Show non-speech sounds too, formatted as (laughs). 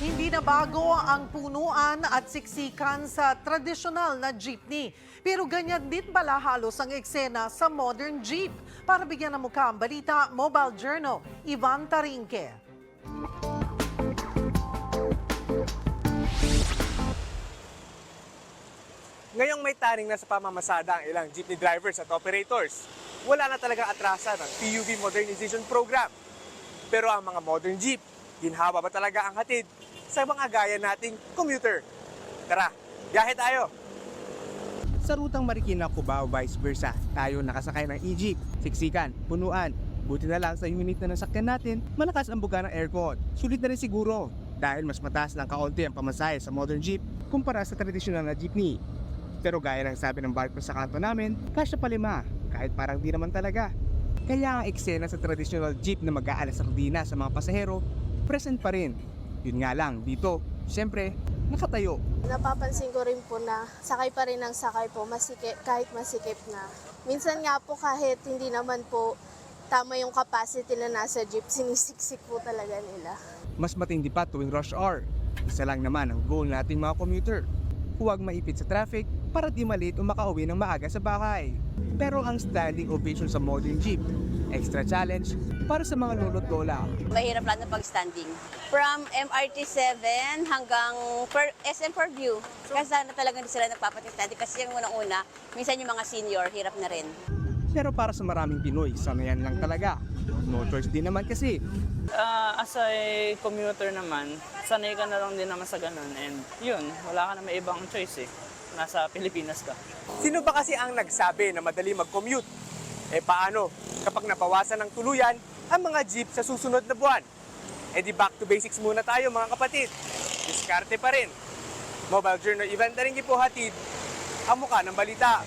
Hindi na bago ang punuan at siksikan sa tradisyonal na jeepney. Pero ganyan din pala halos ang eksena sa modern jeep. Para bigyan ng mukha ang balita, Mobile Journal, Ivan Tarinque. Ngayong may taring na sa pamamasada ang ilang jeepney drivers at operators, wala na talagang atrasa ng PUV Modernization Program. Pero ang mga modern jeep, ginhawa ba talaga ang hatid sa mga gaya nating commuter? Tara, biyahe tayo! Sa rutang Marikina, Cubao, vice versa, tayo nakasakay ng e-jeep, siksikan, punuan. Buti na lang sa unit na nasakyan natin, malakas ang buga ng aircon. Sulit na rin siguro dahil mas mataas ng kaunti ang pamasahe sa modern jeep kumpara sa tradisyonal na jeepney. Pero gaya ng sabi ng barko sa kanto namin, kasya pa lima, kahit parang di naman talaga. Kaya ang eksena sa traditional jeep na mag-aalas sardina sa mga pasahero, present pa rin. Yun nga lang, dito, siyempre, nakatayo. Napapansin ko rin po na sakay pa rin ang sakay po, masikip, kahit masikip na. Minsan nga po kahit hindi naman po tama yung capacity na nasa jeep, sinisiksik po talaga nila. mas matindi pa tuwing rush hour. Isa lang naman ang goal nating mga commuter. Huwag maipit sa traffic para di malit o makauwi ng maaga sa bahay. Pero ang standing ovation sa modern jeep, extra challenge para sa mga lolo't lola. Mahirap lang na pag-standing. From MRT7 hanggang per, SM Purview. Kasi sana talaga hindi sila nagpapating-standing kasi yung unang-una, minsan yung mga senior, hirap na rin. Pero para sa maraming Pinoy, sanayan lang talaga. No choice din naman kasi. Ah, as a commuter naman, sanay ka na lang din naman sa ganun. And yun, wala ka na may ibang choice eh. Nasa (laughs) Pilipinas ka. Sino ba kasi ang nagsabi na madali mag-commute? Eh paano kapag nabawasan ng tuluyan ang mga jeep sa susunod na buwan? Eh di back to basics muna tayo mga kapatid. Diskarte pa rin. Mobile Journal Event na rin po hatid ang mukha ng balita.